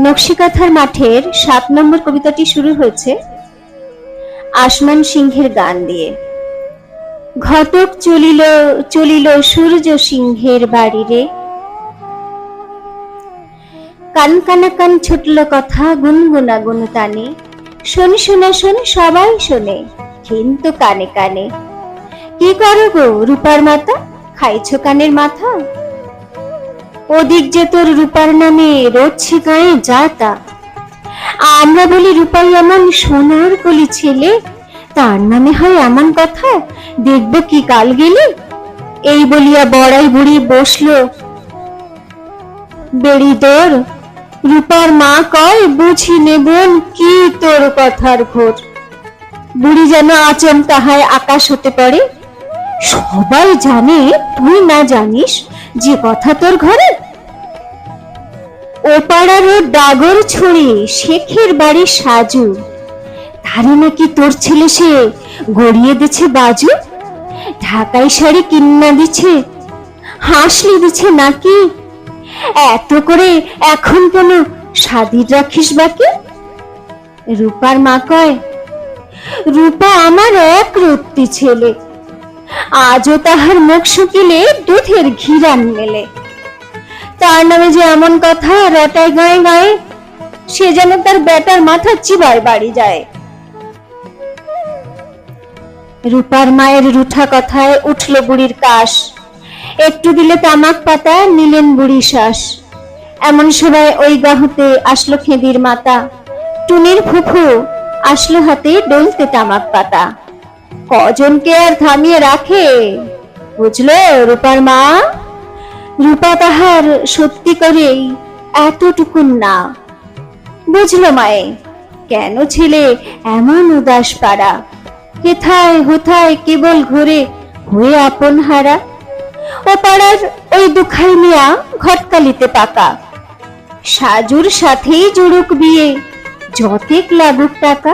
নকশিকাথার মাঠের সাত নম্বর কবিতাটি শুরু হয়েছে আসমান সিংহের গান দিয়ে। ঘটক চলিল চলিল সূর্য সিংহের বাড়িরে কান কানা কান ছুটল কথা গুনগুনা গুন তানে শোন, শোনা, শোন, সবাই শোনে, কিন্তু কানে কানে। কি করো গো, রূপার মাতা খাইছো কানের মাথা? ওদিক যে তোর রূপার নামে রোজছে গায়ে যাতা আমরা বলি, রূপাই এমন সোনার কলি ছেলে, তার নামে হয় এমন কথা, দেখব কি কাল গেলে? এই বলিয়া বড়াই বুড়ি বসল। বেড়ি তোর রূপার মা কয়, বুঝি নেবন কি তোর কথার ঘোর? বুড়ি যেন আচম তাহায় আকাশ হতে পারে সবাই জানে, তুই না জানিস যে কথা তোর ঘরে? ও পাড়ার ডাগর ছড়ি শেখের বাড়ি সাজু। তারে নাকি তোর ছেলে সে গড়িয়ে দিছে বাজু? ঢাকাই শাড়ি কিন্না দিছে হাসলি দিছে নাকি? এত করে এখন কেন স্বাধীন রাখিস বাকি? রূপার মা কয়, রূপা আমার এক রত্তি ছেলে। আজও তাহার মুখ শুকিলে দুধের ঘিরান মেলে। তার নামে যে এমন কথা রটায় গায়ে গায়ে, সে যেন তার বেটার মাথা চিবায় বাড়ি যায়। রূপার মায়ের রুঠা কথায় উঠল বুড়ির কাশ। একটু দিলে তামাক পাতা, নিলেন বুড়ি শ্বাস। এমন সময় ওই গাহুতে আসলো খেদির মাতা। টুনির ফুফু, আসলো হাতে ডলতে তামাক পাতা। কজনকে আর থামিয়ে রাখে? বুঝলো, রূপার মা? রূপা তাহার সত্যি করেই এতটুকুন না। বুঝলো মায়ে, কেন ছেলে এমন উদাস পাড়া? হেথায় হোথায় কেবল ঘুরে হয়ে আপন হারা? ও পাড়ার ওই দুখাই মিয়া ঘটকালিতে পাকা। সাজুর সাথেই জুড়ুক বিয়ে, যতেক লাগুক টাকা।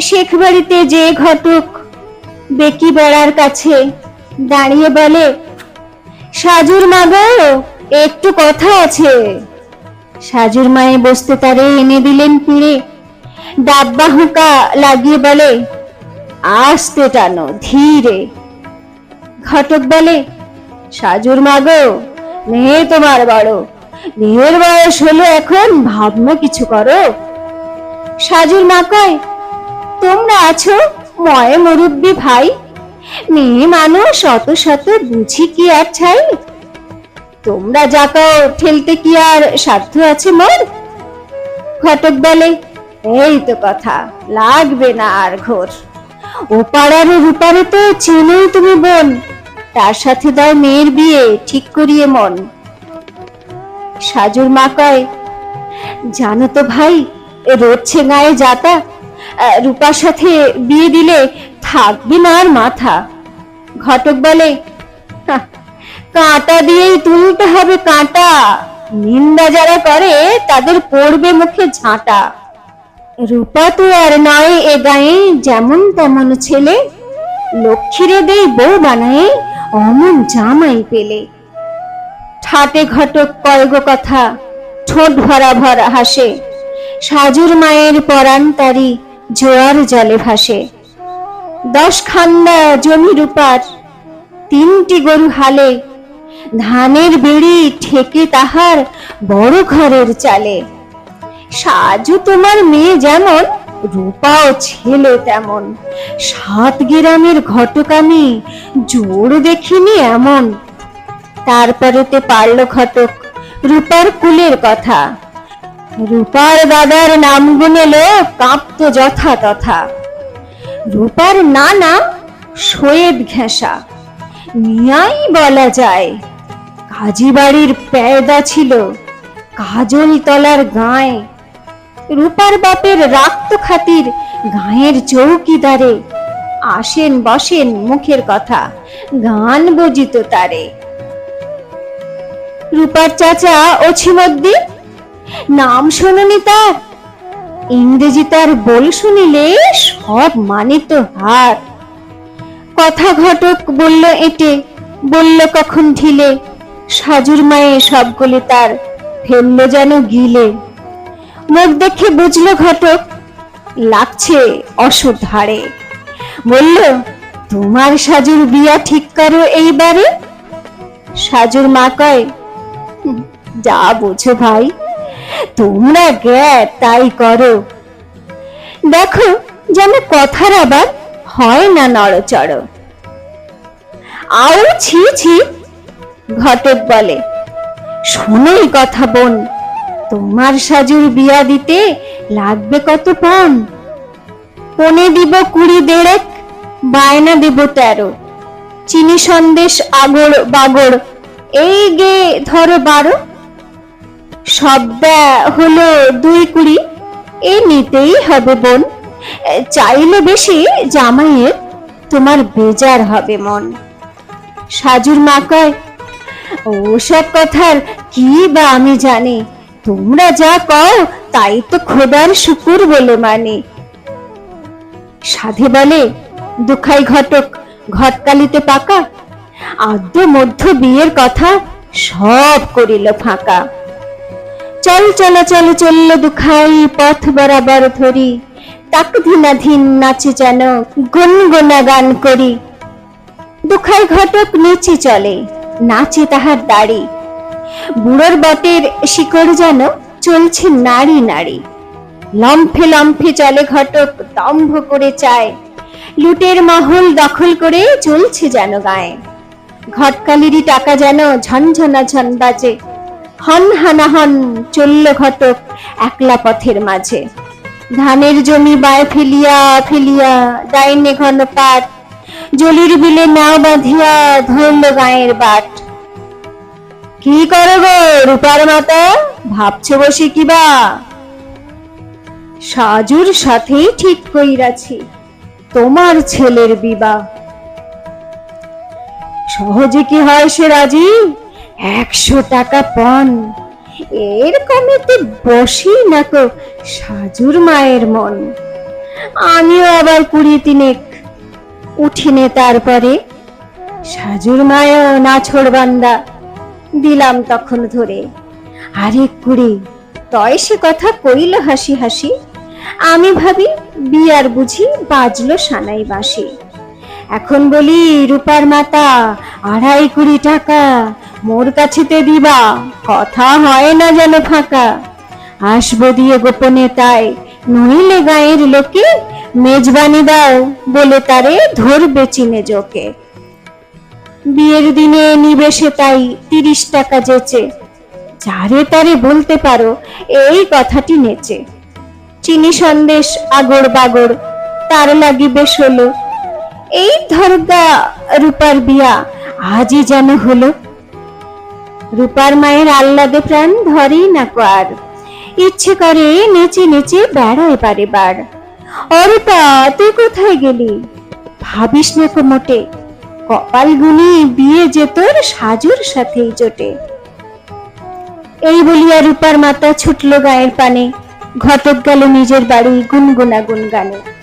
শেখ বাড়িতে যে ঘটক বেকি বেড়ার কাছে দাঁড়িয়ে বলে, সাজুর মা গো একটু কথা আছে। সাজুর মায়ে বসতে তারে এনে দিলেন পিড়ে। ডাব্বা হুঁকা লাগিয়ে বলে, আস্তে টানো ধীরে। ঘটক বলে, সাজুর মা গো মেয়ে তোমার বড়। মেয়ের বয়স হলো এখন, ভাবনা কিছু করো। সাজুর মা কয় তোমরা আছো? ময়ে মুরব্বী ভাই। মেয়ে মানুষ অত শত বুঝি কি আর ছাই তোমরা যাকাও ঠেলতে কি আর সাধ্য আছে মোর ঘটক বলে, এই তো কথা, লাগবে না আর ঘোর। ও পাড়ার রূপারে তো চেনেই তুমি বোন। তার সাথে দাও মেয়ের বিয়ে, ঠিক করিয়ে মন। সাজুর মা কয়, জানো তো ভাই রোচ্ছে গায়ে যাতা রূপার সাথে বিয়ে দিলে থাকবে না আর মাথা। ঘটক বলে "হাহ, কাঁটা দিয়েই তুলতে হবে কাঁটা। নিন্দা যারা করে তাদের পড়বে মুখে ঝাঁটা। রূপা তো আর নয় এ গায়ে যেমন তেমন ছেলে। লক্ষ্মীরে দেই বউ বানায় অমন জামাই পেলে। ঠাটে ঘটক কয়গ কথা ঠোঁট ভরা ভরা হাসে। সাজুর মায়ের পরাণ তারি জোয়ার জলে ভাসে। দশ খান্দা জমি রূপার তিনটি গরু হালে, ধানের বেড়ি ঠেকে তাহার বড় ঘরের চালে। সাজু তোমার মেয়ে যেমন, রূপাও ছেলে তেমন। সাত গ্রামের ঘটক আমি, জোর দেখিনি এমন। তারপরেতে পারল ঘটক, রূপার কুলের কথা। রূপার দাদার নাম গুনেলো কাঁপতো যথা তথা। রূপার না নানা সৈয়দ ঘেঁষা মিয়াই বলা যায়। কাজী বাড়ির পেয়দা ছিল কাজল তলার গায়ে। রূপার বাপের রাক্ত খাতির গায়ের চৌকিদারে। আসেন বসেন মুখের কথা, গান বজিত তারে। রূপার চাচা অছিমদ্দি নাম শোনি তার, ইংরেজি তার বল শুনিলে সব মানিত হার। কথা ঘটক বলল এটে, বলল কখন ঢিলে, সাজুর মায়ে সবগুলি তার ফেলল যেন গিলে। মুখ দেখে বুঝলো ঘটক, লাগছে অসধারে। বলল, তোমার সাজুর বিয়া ঠিক করো এইবারে? সাজুর মা কয় যা বোঝো ভাই। তোমরা গে তাই করো। দেখো যেন কথার আবার হয় না নড়চড়। আও ছি ছি, ঘটক বলে, শোনোই কথা বোন, তোমার সাজুর বিয়া দিতে লাগবে কত পণ? পনে দিব কুড়ি দেড়েক, বায়না দেব তেরো। চিনি সন্দেশ আগড় বাগড় এই গে ধরো বারো। সবদা হলো দুই কুড়ি। এ নিতেই হবে বোন। চাইলে বেশি জামাইয়ের তোমার বেজার হবে মন। সাজুর মা কয় ওসব কথার কি বা আমি জানি। তোমরা যা কও, তাই তো খোদার শুকুর বলে মানে। সাধে বলে, দুখাই ঘটক, ঘটকালিতে পাকা। আদ্য মধ্য বিয়ের কথা সব করিল ফাঁকা। চল চলাচল চলল দুখাই পথ বরাবর ধরি। তাক ধিনাধীন নাচে যেন গুনগুনা গান করি। দুখাই ঘটক নেচে চলে, নাচে তাহার দাড়ি। বুড়োর বটের শিকড় যেন চলছে নারী নাড়ি। লম্ফে লম্ফে চলে ঘটক, দম্ভ করে চায়। লুটের মহল দখল করে চলছে যেন গায়ে। ঘটকালিরই টাকা যেন ঝনঝনা ঝন বাজে হন হানা হন চলল ঘটক একলা পথের মাঝে। ধানের জমি বায় ফেলিয়া ফেলিয়া ডাইনে ঘন পাট, জলির বিলে নাও বাঁধিয়া ধরল গায়ের বাট। কি করো গো রূপার মাতা, ভাবছ বসে কিবা সাজুর সাথেই ঠিক কইরাছি, তোমার ছেলের বিবাহ। সহজে কি হয় সে রাজি? একশো টাকা পণ এর কমেতে বসি না তো সাজুর মায়ের মন। আমিও আবার কুড়ি তিনেক উঠিনে তারপরে সাজুর মায়ও না বান্দা দিলাম তখন ধরে। আরে কুড়ি, তয় সে কথা কইল হাসি হাসি। আমি ভাবি বিয়ার বুঝি বাজলো সানাই বাঁশি। এখন বলি, রূপার মাতা, আড়াই কুড়ি টাকা, মোর কাছেতে দিবা, কথা হয় না যেন ফাঁকা। আসব দিয়ে গোপনে তাই, নইলে গায়ের লোকে মেজবানি দাও বলে তারে ধরবে চিনে জোকে। বিয়ের দিনে নিবেশে তাই তিরিশ টাকা যেচে, যারে তারে বলতে পারো এই কথাটি নেচে। চিনি সন্দেশ আগড় বাগড় তার লাগিবে ষোলো এই ধরগা রূপার বিয়া আজই যেন হলো। রূপার মায়ের আহ্লাদে প্রাণ ধরেই না আর। ইচ্ছে করে নেচে নেচে বেড়ায় পারে বার অরূপা, তুই কোথায় গেলি? ভাবিস না কো মোটে, কপাল গুনি বিয়ে যে তোর সাজুর সাথেই জোটে। এই বলিয়া রূপার মাতা ছুটল গায়ের পানে, ঘটক গেল নিজের বাড়ি গুনগুনা গুন গানে।